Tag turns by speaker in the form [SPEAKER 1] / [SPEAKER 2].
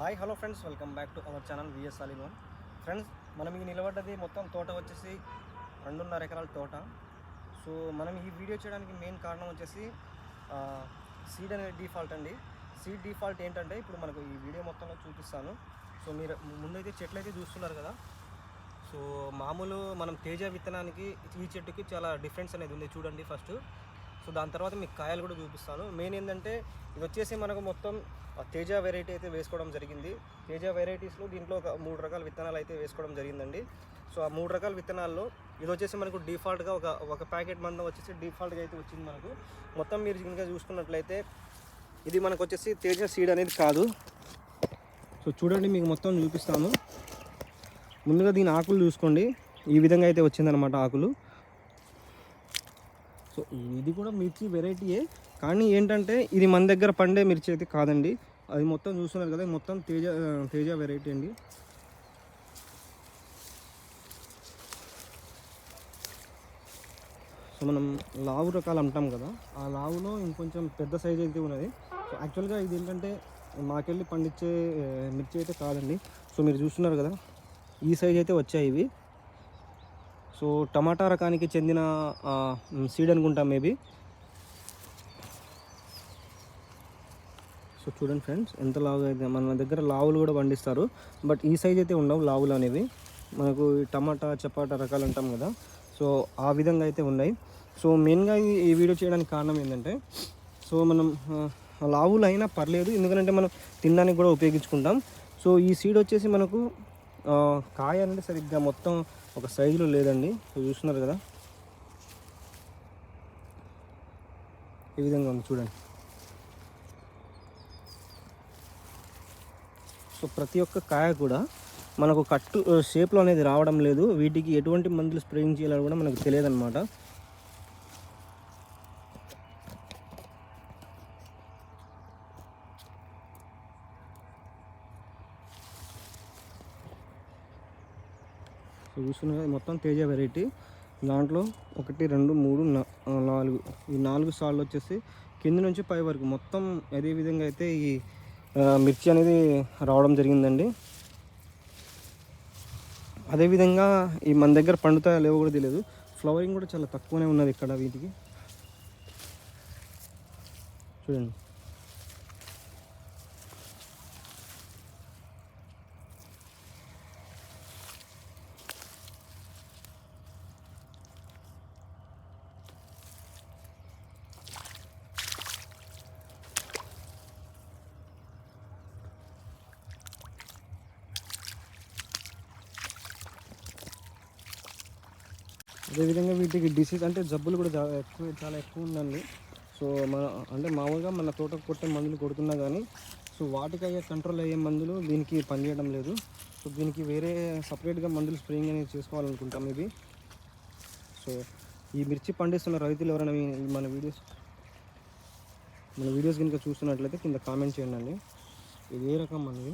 [SPEAKER 1] Hi hello friends. Welcome back to our channel VS అలీన్ friends మనం ఈ నిలబడ్డది మొత్తం తోట వచ్చేసి రెండున్నర ఎకరాల తోట. సో మనం ఈ వీడియో చేయడానికి మెయిన్ కారణం వచ్చేసి సీడ్ అనేది డిఫాల్ట్ అండి. సీడ్ డిఫాల్ట్ ఏంటంటే ఇప్పుడు మనకు ఈ వీడియో మొత్తంలో చూపిస్తాను. సో మీరు ముందైతే చెట్లు అయితే చూస్తున్నారు కదా. సో మామూలు మనం తేజ విత్తనానికి ఈ చెట్టుకి చాలా డిఫరెన్స్ అనేది ఉంది. చూడండి ఫస్ట్ సో దాని తర్వాత మీకు కాయలు కూడా చూపిస్తాను. మెయిన్ ఏంటంటే ఇది వచ్చేసి మనకు మొత్తం తేజ వెరైటీ అయితే వేసుకోవడం జరిగింది. తేజ వెరైటీస్లో దీంట్లో ఒక మూడు రకాల విత్తనాలు అయితే వేసుకోవడం జరిగిందండి. సో ఆ మూడు రకాల విత్తనాల్లో ఇది వచ్చేసి మనకు డిఫాల్ట్గా ఒక ఒక ప్యాకెట్ మందం వచ్చేసి డిఫాల్ట్గా అయితే వచ్చింది మనకు. మొత్తం మీరు కనుక చూసుకున్నట్లయితే ఇది మనకు వచ్చేసి తేజ సీడ్ అనేది కాదు. సో చూడండి మీకు మొత్తం చూపిస్తాను. ముందుగా దీని ఆకులు చూసుకోండి. ఈ విధంగా అయితే వచ్చిందనమాట ఆకులు. సో ఇది కూడా మిర్చి వెరైటీయే కానీ ఏంటంటే ఇది మన దగ్గర పండే మిర్చి అయితే కాదండి. అది మొత్తం చూస్తున్నారు కదా మొత్తం తేజ తేజ వెరైటీ అండి. సో మనం లావు రకాలు అంటాం కదా ఆ లావులో ఇంకొంచెం పెద్ద సైజ్ అయితే ఉన్నది. సో యాక్చువల్గా ఇది ఏంటంటే మాకెళ్ళి పండించే మిర్చి అయితే కాదండి. సో మీరు చూస్తున్నారు కదా ఈ సైజ్ అయితే వచ్చాయి ఇవి. సో టమాటా రకానికి చెందిన సీడ్ అనుకుంటాం మేబీ. సో చూడండి ఫ్రెండ్స్ ఎంత లావు అయితే మన దగ్గర లావులు కూడా పండిస్తారు. బట్ ఈ సైజ్ అయితే ఉండవు లావులు అనేవి. మనకు టమాటా చపాటా రకాలు అంటాం కదా. సో ఆ విధంగా అయితే ఉన్నాయి. సో మెయిన్గా ఈ- వీడియో చేయడానికి కారణం ఏంటంటే సో మనం లావులు అయినా పర్లేదు. ఎందుకంటే మనం తినడానికి కూడా ఉపయోగించుకుంటాం. సో ఈ సీడ్ వచ్చేసి మనకు కాయ అనేది సరిగ్గా మొత్తం ఒక సైజులో లేదండి. చూస్తున్నారు కదా? ఈ విధంగా ఉంది చూడండి. సో ప్రతి ఒక్క కాయ కూడా మనకు కట్టు షేప్లో అనేది రావడం లేదు. వీటికి ఎటువంటి మందులు స్ప్రేయింగ్ చేయాలని కూడా మనకు తెలియదు అనమాట సో చూస్తున్నారు మొత్తం తేజ వెరైటీ దాంట్లో ఒకటి రెండు మూడు నాలుగు. ఈ నాలుగు సార్లు వచ్చేసి కింద నుంచి పై వరకు. మొత్తం అదే విధంగా అయితే ఈ మిర్చి అనేది రావడం జరిగిందండి. అదేవిధంగా ఈ మన దగ్గర పండుతాయో లేవో కూడా తెలియదు ఫ్లవరింగ్ కూడా చాలా తక్కువనే ఉన్నది ఇక్కడ వీటికి. చూడండి. అదేవిధంగా వీటికి డిసీజ్ అంటే జబ్బులు కూడా ఎక్కువ చాలా ఎక్కువ ఉందండి. సో మన అంటే మామూలుగా మన తోటకు కొట్టే మందులు కొడుతున్నా కానీ సో వాటికి అయ్యే కంట్రోల్ అయ్యే మందులు దీనికి పనిచేయడం లేదు. సో దీనికి వేరే సపరేట్గా మందులు స్ప్రేయింగ్ అనేది చేసుకోవాలనుకుంటాం ఇది సో ఈ మిర్చి పండిస్తున్న రైతులు ఎవరైనా మన వీడియోస్ మన వీడియోస్ కనుక చూస్తున్నట్లయితే కింద కామెంట్ చేయండి. అండి ఇది ఏ రకం అనేది